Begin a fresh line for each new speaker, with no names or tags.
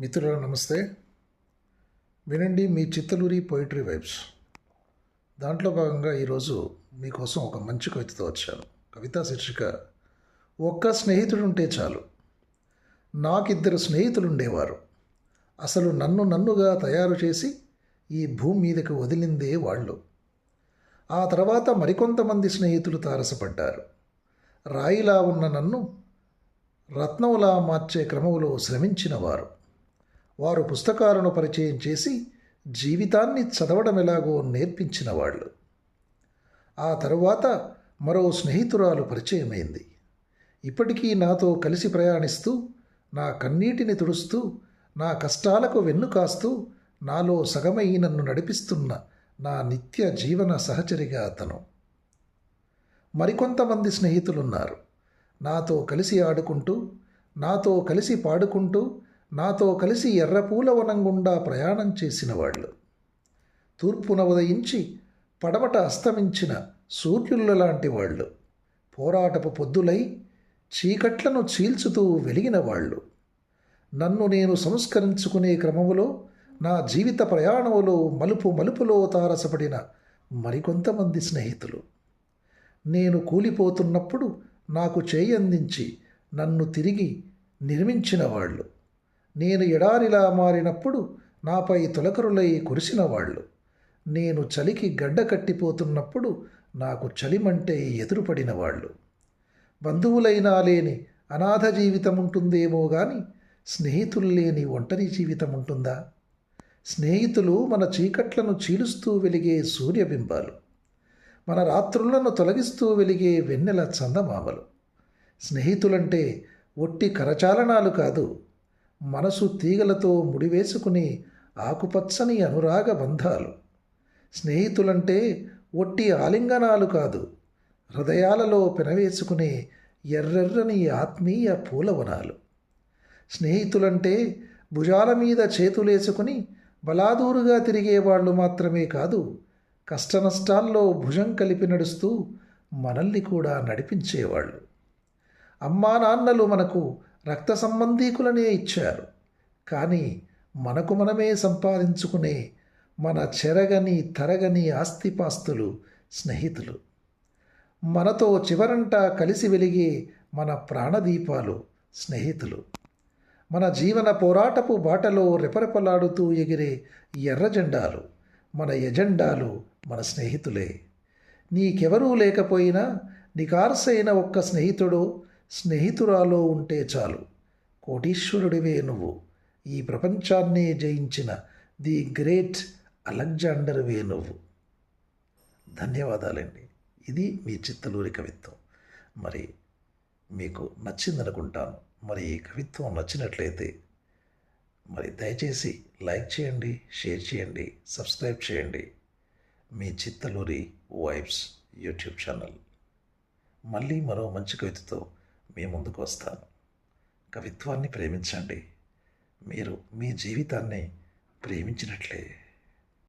మిత్రుల నమస్తే. వినండి మీ చిత్తలూరి పోయిటరీ వైబ్స్ దాంట్లో భాగంగా ఈరోజు మీకోసం ఒక మంచి కవితతో వచ్చాను. కవితా శీర్షిక ఒక్క స్నేహితుడు ఉంటే చాలు. నాకిద్దరు స్నేహితులు ఉండేవారు అసలు నన్ను నన్నుగా తయారు చేసి ఈ భూమి మీదకు వదిలిందే వాళ్ళు. ఆ తర్వాత మరికొంతమంది స్నేహితులు తారసపడ్డారు. రాయిలా ఉన్న నన్ను రత్నములా మార్చే క్రమంలో శ్రమించిన వారు పుస్తకాలను పరిచయం చేసి జీవితాన్ని చదవడం ఎలాగో నేర్పించిన వాళ్ళు ఆ తరువాత మరో స్నేహితురాలు పరిచయమైంది. ఇప్పటికీ నాతో కలిసి ప్రయాణిస్తూ నా కన్నీటిని తుడుస్తూ నా కష్టాలకు వెన్ను కాస్తూ నాలో సగమై నన్ను నడిపిస్తున్న నా నిత్య జీవన సహచరిగా అతను. మరికొంతమంది స్నేహితులున్నారు. నాతో కలిసి ఆడుకుంటూ నాతో కలిసి పాడుకుంటూ నాతో కలిసి ఎర్రపూల వనం గుండా ప్రయాణం చేసిన వాళ్ళు. తూర్పున ఉదయించి పడమట అస్తమించిన సూర్యుల లాంటి వాళ్ళు. పోరాటపు పొద్దులై చీకట్లను చీల్చుతూ వెలిగిన వాళ్ళు. నన్ను నేను సంస్కరించుకునే క్రమములో నా జీవిత ప్రయాణములో మలుపు మలుపులో తారసపడిన మరికొంతమంది స్నేహితులు. నేను కూలిపోతున్నప్పుడు నాకు చేయందించి నన్ను తిరిగి నిర్మించిన వాళ్ళు. నేను ఎడారిలా మారినప్పుడు నాపై తొలకరులై కురిసిన వాళ్ళు. నేను చలికి గడ్డ కట్టిపోతున్నప్పుడు నాకు చలిమంటే ఎదురుపడిన వాళ్ళు. బంధువులైనా లేని అనాథ జీవితం ఉంటుందేమో గాని స్నేహితులు లేని ఒంటరి జీవితం ఉంటుందా స్నేహితులు మన చీకట్లను చీలుస్తూ వెలిగే సూర్యబింబాలు. మన రాత్రులను తొలగిస్తూ వెలిగే వెన్నెల చందమామలు. స్నేహితులంటే ఒట్టి కరచాలనాలు కాదు మనసు తీగలతో ముడివేసుకుని ఆకుపచ్చని అనురాగ బంధాలు. స్నేహితులంటే ఒట్టి ఆలింగనాలు కాదు హృదయాలలో పెనవేసుకునే ఎర్రెర్రని ఆత్మీయ పూలవనాలు. స్నేహితులంటే భుజాల మీద చేతులేసుకుని బలాదూరుగా తిరిగేవాళ్ళు మాత్రమే కాదు కష్టనష్టాల్లో భుజం కలిపి నడుస్తూ మనల్ని కూడా నడిపించేవాళ్ళు. అమ్మా నాన్నలు మనకు రక్త సంబంధీకులనే ఇచ్చారు. కానీ మనకు మనమే సంపాదించుకునే మన చెరగని తరగని ఆస్తిపాస్తులు స్నేహితులు. మనతో చివరంటా కలిసి వెలిగే మన ప్రాణదీపాలు స్నేహితులు. మన జీవన పోరాటపు బాటలో రెపరెపలాడుతూ ఎగిరే ఎర్ర జెండాలు మన ఎజెండాలు మన స్నేహితులే. నీకెవరూ లేకపోయినా నికార్సైన ఒక్క స్నేహితుడో స్నేహితురాలో ఉంటే చాలు. కోటీశ్వరుడివే నువ్వు. ఈ ప్రపంచాన్నే జయించిన ది గ్రేట్ అలెగ్జాండర్వే నువ్వు. ధన్యవాదాలండి. ఇది మీ చిత్తలూరి కవిత్వం. మరి మీకు నచ్చిందనుకుంటాను. మరి ఈ కవిత్వం నచ్చినట్లయితే మరి దయచేసి లైక్ చేయండి షేర్ చేయండి సబ్స్క్రైబ్ చేయండి. మీ చిత్తలూరి వైబ్స్ యూట్యూబ్ ఛానల్. మళ్ళీ మరో మంచి కవితతో మీ ముందుకు వస్తాను. కవిత్వాన్ని ప్రేమించండి. మీరు మీ జీవితాన్ని ప్రేమించినట్లే.